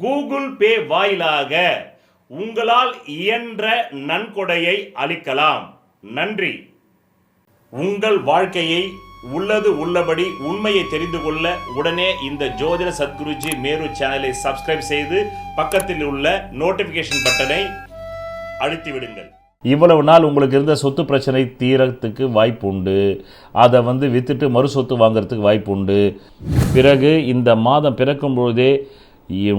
Google Pay வாயிலாக உங்களால் இயன்ற நன்கொடையை அளிக்கலாம். நன்றி. உங்கள் வாழ்க்கையை உள்ளது உள்ளபடி உண்மையை தெரிந்து கொள்ள உடனே இந்த ஜோதிட சத்குருஜி மேரு சேனலை சப்ஸ்கிரைப் செய்து பக்கத்தில் உள்ள நோட்டிபிகேஷன் பட்டனை அழுத்தி விடுங்கள் இவ்வளவு நாள் உங்களுக்கு இருந்த சொத்து பிரச்சனை தீரத்துக்கு வாய்ப்பு உண்டு. அதை வந்து வித்துட்டு மறு சொத்து வாங்குறதுக்கு வாய்ப்பு உண்டு. பிறகு இந்த மாதம் பிறக்கும் பொழுதே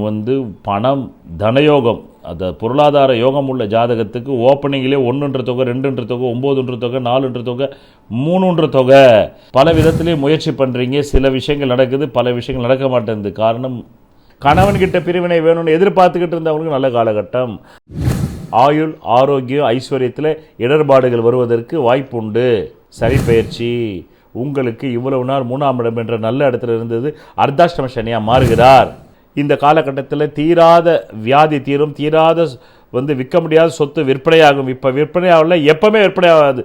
வந்து பணம் தனயோகம் அந்த பொருளாதார யோகம் உள்ள ஜாதகத்துக்கு ஓப்பனிங்கிலே ஒன்றுன்ற தொகை ரெண்டுன்ற தொகை ஒம்போதுன்ற தொகை நாலுன்ற தொகை மூணுன்ற தொகை. பல விதத்திலே முயற்சி பண்ணுறீங்க சில விஷயங்கள் நடக்குது பல விஷயங்கள் நடக்க மாட்டேங்குது. காரணம் கணவன்கிட்ட பிரிவினை வேணும்னு எதிர்பார்த்துக்கிட்டு இருந்தவங்களுக்கு நல்ல காலகட்டம். ஆயுள் ஆரோக்கியம் ஐஸ்வர்யத்தில் இடர்பாடுகள் வருவதற்கு வாய்ப்புண்டு. சரி பயிற்சி. உங்களுக்கு இவ்வளவு நாள் மூணாம் இடம் என்ற நல்ல இடத்துல இருந்தது. அர்த்தாஷ்டம சனியாக மாறுகிறார். இந்த காலகட்டத்தில் தீராத வியாதி தீரும் தீராத வந்து விற்க முடியாத சொத்து விற்பனையாகும். இப்போ விற்பனையாகல எப்பவுமே விற்பனையாகாது.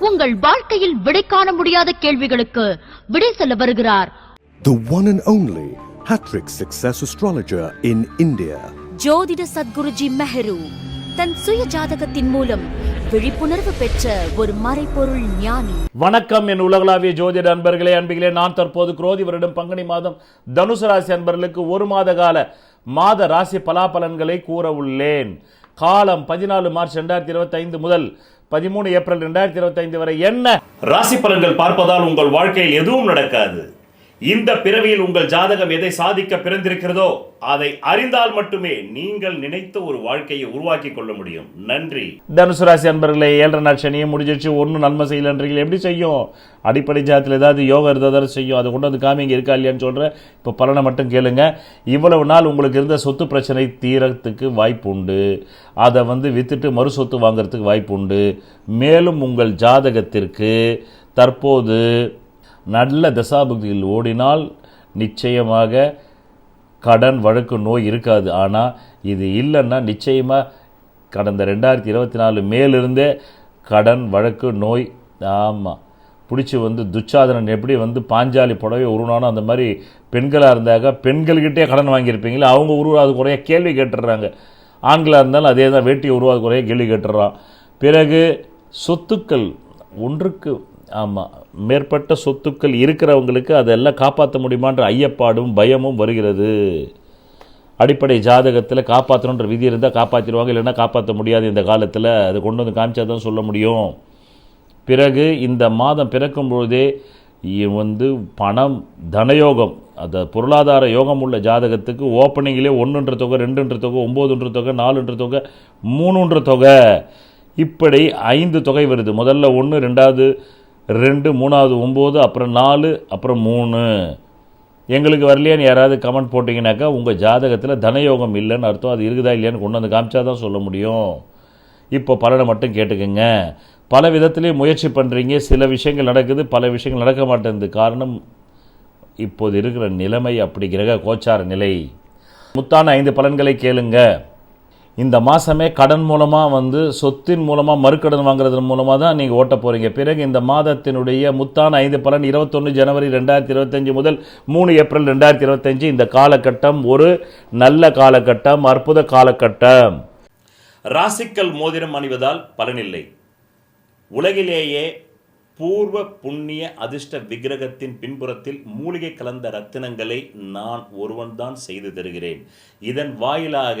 உங்கள் வாழ்க்கையில் விடை காண முடியாத கேள்விகளுக்கு விடை சொல்ல வருகிறார். The one and only Hattrick Success Astrologer in India. ஜோதிட சத்குருஜி மெஹரு. தன் சுய ஜாதகத்தின் மூலம் விழிப்புணர்வு பெற்ற ஒரு மறைப்பொருள் ஞானி. வணக்கம் என் உலகளாவிய ஜோதிட அன்பர்களே அன்பிகளே. நான் தற்போது குரோதி வருடம் பங்குனி மாதம் தனுசு ராசி அன்பர்களுக்கு ஒரு மாத கால மாத ராசி பலாபலன்களை கூற உள்ளேன். காலம் பதினாலு மார்ச் ரெண்டாயிரத்தி இருபத்தைந்து முதல் பதிமூணு ஏப்ரல் ரெண்டாயிரத்தி இருபத்தைந்து வரை என்ன? ராசி பலன்கள் பார்ப்பதால் உங்கள் வாழ்க்கையில் எதுவும் நடக்காது. இந்த பிறவியில் உங்கள் ஜாதகம் எதை சாதிக்க பிறந்திருக்கிறதோ அதை அறிந்தால் மட்டுமே நீங்கள் நினைத்த ஒரு வாழ்க்கையை உருவாக்கி கொள்ள முடியும். நன்றி. தனுசு ராசி அன்பர்களே ஏழரை நாள் சனியை முடிஞ்சிச்சு ஒன்றும் நன்மை செய்யலன்றீங்க எப்படி செய்யும்? அடிப்படை ஜாதத்தில் ஏதாவது யோகா இருந்தால் செய்யும். அதை கொண்டு வந்து காமி இங்கே இருக்கா இல்லையான்னு சொல்கிறேன் இப்போ பலனை மட்டும் கேளுங்க. இவ்வளவு நாள் உங்களுக்கு இருந்த சொத்து பிரச்சனை தீரத்துக்கு வாய்ப்பு உண்டு. அதை வந்து வித்துட்டு மறு சொத்து வாங்குறதுக்கு வாய்ப்பு உண்டு. மேலும் உங்கள் ஜாதகத்திற்கு தற்போது நல்ல தசாபுக்தியில் ஓடினால் நிச்சயமாக கடன் வழக்கு நோய் இருக்காது. ஆனால் இது இல்லைன்னா நிச்சயமாக கடந்த ரெண்டாயிரத்தி இருபத்தி நாலு மேலிருந்தே கடன் வழக்கு நோய் ஆமாம் பிடிச்சி வந்து துச்சாதனன் எப்படி வந்து பாஞ்சாலி புடவை உருவானோ அந்த மாதிரி பெண்களாக இருந்தாக்க பெண்கள்கிட்டே கடன் வாங்கியிருப்பீங்களா அவங்க உருவாது குறைய கேள்வி கேட்டுடுறாங்க ஆண்களாக இருந்தாலும் அதே தான் வேட்டியை உருவாது குறைய கேள்வி கேட்டுடுறான் பிறகு சொத்துக்கள் ஒன்றுக்கு ஆமாம் மேற்பட்ட சொத்துக்கள் இருக்கிறவங்களுக்கு அதெல்லாம் காப்பாற்ற முடியுமான்ற ஐயப்பாடும் பயமும் வருகிறது. அடிப்படை ஜாதகத்தில் காப்பாற்றணுன்ற விதி இருந்தால் காப்பாற்றிடுவாங்க இல்லைன்னா காப்பாற்ற முடியாது இந்த காலத்தில். அது கொண்டு வந்து காமிச்சா தான் சொல்ல முடியும். பிறகு இந்த மாதம் பிறக்கும் பொழுதே வந்து பணம் தனயோகம் அந்த பொருளாதார யோகம் உள்ள ஜாதகத்துக்கு ஓப்பனிங்லேயே ஒன்றுன்ற தொகை ரெண்டுன்ற தொகை ஒம்போதுன்ற தொகை நாலுன்ற தொகை மூணுன்ற தொகை. இப்படி ஐந்து தொகை வருது. முதல்ல ஒன்று ரெண்டாவது ரெண்டு மூணாவது ஒம்பது அப்புறம் நாலு அப்புறம் மூணு. எங்களுக்கு வரலையான்னு யாராவது கமெண்ட் போட்டிங்கனாக்கா உங்கள் ஜாதகத்தில் தனயோகம் இல்லைன்னு அர்த்தம். அது இருக்குதா இல்லையான்னு கொண்டு வந்து காமிச்சா தான் சொல்ல முடியும். இப்போ பலனை மட்டும் கேட்டுக்கோங்க. பல விதத்திலே முயற்சி பண்ணுறீங்க சில விஷயங்கள் நடக்குது பல விஷயங்கள் நடக்க மாட்டேங்குது. காரணம் இப்போது இருக்கிற நிலைமை அப்படி கிரக கோச்சார நிலை. முத்தான ஐந்து பலன்களை கேளுங்கள் இந்த மாதமே கடன் மூலமாக வந்து சொத்தின் மூலமாக மறுக்கடன் வாங்குறது மூலமாக தான் நீங்கள் ஓட்ட போகிறீங்க பிறகு இந்த மாதத்தினுடைய முத்தான ஐந்து பலன் இருபத்தொன்று ஜனவரி ரெண்டாயிரத்தி இருபத்தஞ்சி முதல் மூணு ஏப்ரல் ரெண்டாயிரத்தி இருபத்தஞ்சி. இந்த காலகட்டம் ஒரு நல்ல காலகட்டம் அற்புத காலகட்டம். ராசிக்கல் மோதிரம் அணிவதால் பலனில்லை. உலகிலேயே பூர்வ புண்ணிய அதிர்ஷ்ட விக்கிரகத்தின் பின்புறத்தில் மூலிகை கலந்த ரத்தினங்களை நான் ஒருவன்தான் செய்து தருகிறேன். இதன் வாயிலாக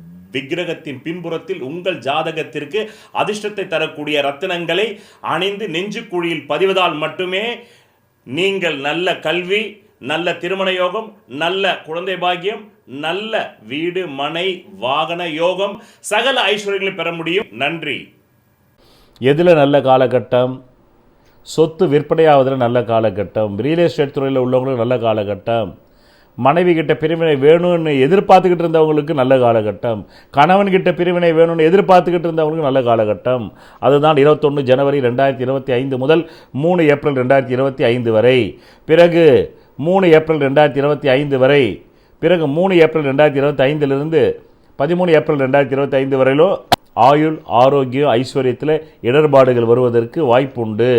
விக்கிரகத்தின் பின்புறத்தில் உங்கள் ஜாதகத்திற்கு அதிர்ஷ்டத்தை தரக்கூடிய ரத்தினங்களை அணிந்து நெஞ்சுக்குழியில் பதிவதால் மட்டுமே நீங்கள் நல்ல கல்வி நல்ல திருமண யோகம் நல்ல குழந்தை பாக்கியம் நல்ல வீடு மனை வாகன யோகம் சகல ஐஸ்வர்யங்களை பெற முடியும். நன்றி. எதில் நல்ல காலகட்டம்? சொத்து விற்பனையாவதில் நல்ல காலகட்டம். ரியல் எஸ்டேட் துறையில் உள்ளவங்களுக்கு நல்ல காலகட்டம். மனைவி கிட்ட பிரிவினை வேணும்னு எதிர்பார்த்துக்கிட்டு இருந்தவங்களுக்கு நல்ல காலகட்டம். கணவன் கிட்ட பிரிவினை வேணும்னு எதிர்பார்த்துக்கிட்டு இருந்தவங்களுக்கு நல்ல காலகட்டம். அதுதான் இருபத்தொன்று ஜனவரி ரெண்டாயிரத்தி இருபத்தி ஐந்து முதல் மூணு ஏப்ரல் ரெண்டாயிரத்தி இருபத்தி ஐந்து வரை. பிறகு மூணு ஏப்ரல் ரெண்டாயிரத்தி இருபத்தி ஐந்து வரை. பிறகு மூணு ஏப்ரல் ரெண்டாயிரத்தி இருபத்தி ஐந்திலிருந்து பதிமூணு ஏப்ரல் ரெண்டாயிரத்தி இருபத்தி ஐந்து வரையிலும் ஆயுள் ஆரோக்கியம் ஐஸ்வர்யத்தில் இடர்பாடுகள் வருவதற்கு வாய்ப்புண்டு.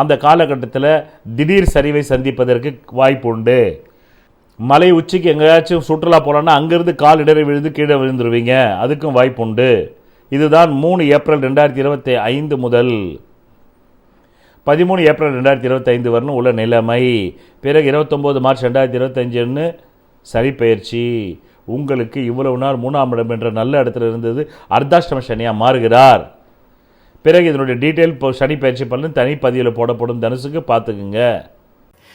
அந்த காலகட்டத்தில் திடீர் சரிவை சந்திப்பதற்கு வாய்ப்புண்டு. மலை உச்சிக்கு எங்கேயாச்சும் சுற்றுலா போகலான்னா அங்கேருந்து கால் இடறி விழுந்து கீழே விழுந்துருவீங்க. அதுக்கும் வாய்ப்புண்டு. இதுதான் மூணு ஏப்ரல் ரெண்டாயிரத்தி இருபத்தி ஐந்து முதல் பதிமூணு ஏப்ரல் ரெண்டாயிரத்தி இருபத்தைந்து வரணும் உள்ள நிலைமை. பிறகு இருபத்தொம்போது மார்ச் ரெண்டாயிரத்தி இருபத்தஞ்சுன்னு சரி பயிற்சி உங்களுக்கு இவ்வளவு நாள் மூணாம் இடம் என்ற நல்ல இடத்துல இருந்தது அர்த்தாஷ்டம சனியாக மாறுகிறார். பிறகு இதனுடைய டீட்டெயில் இப்போ சனி பயிற்சி பலன் தனிப்பதிவில் போடப்படும் தனுசுக்கு பார்த்துக்குங்க.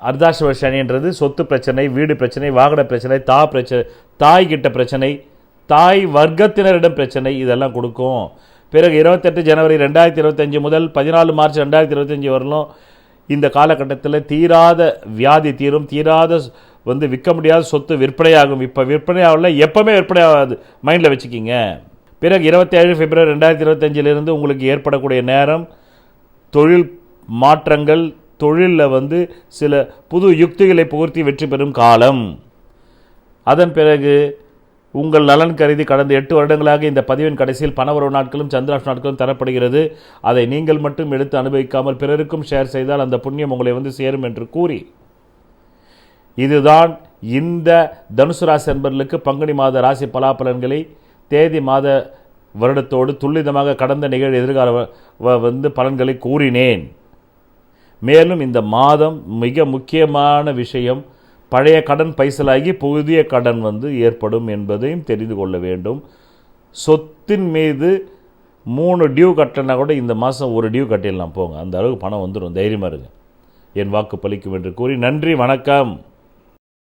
அர்த்தாஷ்டம சனின்றது சொத்து பிரச்சனை வீடு பிரச்சனை வாகன பிரச்சனை தா பிரச்சனை தாய் கிட்ட பிரச்சனை தாய் வர்க்கத்தினரிடம் பிரச்சனை இதெல்லாம் கொடுக்கும். பிறகு இருபத்தெட்டு ஜனவரி ரெண்டாயிரத்தி இருபத்தஞ்சி முதல் பதினாலு மார்ச் ரெண்டாயிரத்தி இருபத்தஞ்சி வரலும் இந்த காலகட்டத்தில் தீராத வியாதி தீரும் தீராத வந்து விற்க முடியாத சொத்து விற்பனையாகும். இப்போ விற்பனையாகல எப்போவுமே விற்பனையாகாது. மைண்டில் வச்சுக்கிங்க. பிறகு இருபத்தேழு பிப்ரவரி ரெண்டாயிரத்தி இருபத்தஞ்சிலிருந்து உங்களுக்கு ஏற்படக்கூடிய நேரம் தொழில் மாற்றங்கள் தொழிலில் வந்து சில புது யுக்திகளை புகுத்தி வெற்றி பெறும் காலம். அதன் பிறகு உங்கள் நலன் கருதி கடந்த எட்டு வருடங்களாக இந்த பதிவின் கடைசியில் பணவரவு நாட்களும் சந்திராஷ் நாட்களும் தரப்படுகிறது. அதை நீங்கள் மட்டும் எடுத்து அனுபவிக்காமல் பிறருக்கும் ஷேர் செய்தால் அந்த புண்ணியம் உங்களை வந்து சேரும் என்று கூறி. இதுதான் இந்த தனுசு ராசி அன்பர்களுக்கு பங்குனி மாத ராசி பலாபலன்களை தேதி மாத வருடத்தோடு துல்லிதமாக கடந்த நிகழ் எதிர்கால வ- வந்து பலன்களை கூறினேன். மேலும் இந்த மாதம் மிக முக்கியமான விஷயம் பழைய கடன் பைசலாகி புதிய கடன் வந்து ஏற்படும் என்பதையும் தெரிந்து கொள்ள வேண்டும். சொத்தின் மீது மூணு டியூ கட்டலைனா கூட இந்த மாதம் ஒரு டியூ கட்டிடலாம் போங்க. அந்த அளவுக்கு பணம் வந்துடும் தைரியமாக இருங்க. என் வாக்கு பலிக்கும் என்று கூறி நன்றி வணக்கம்.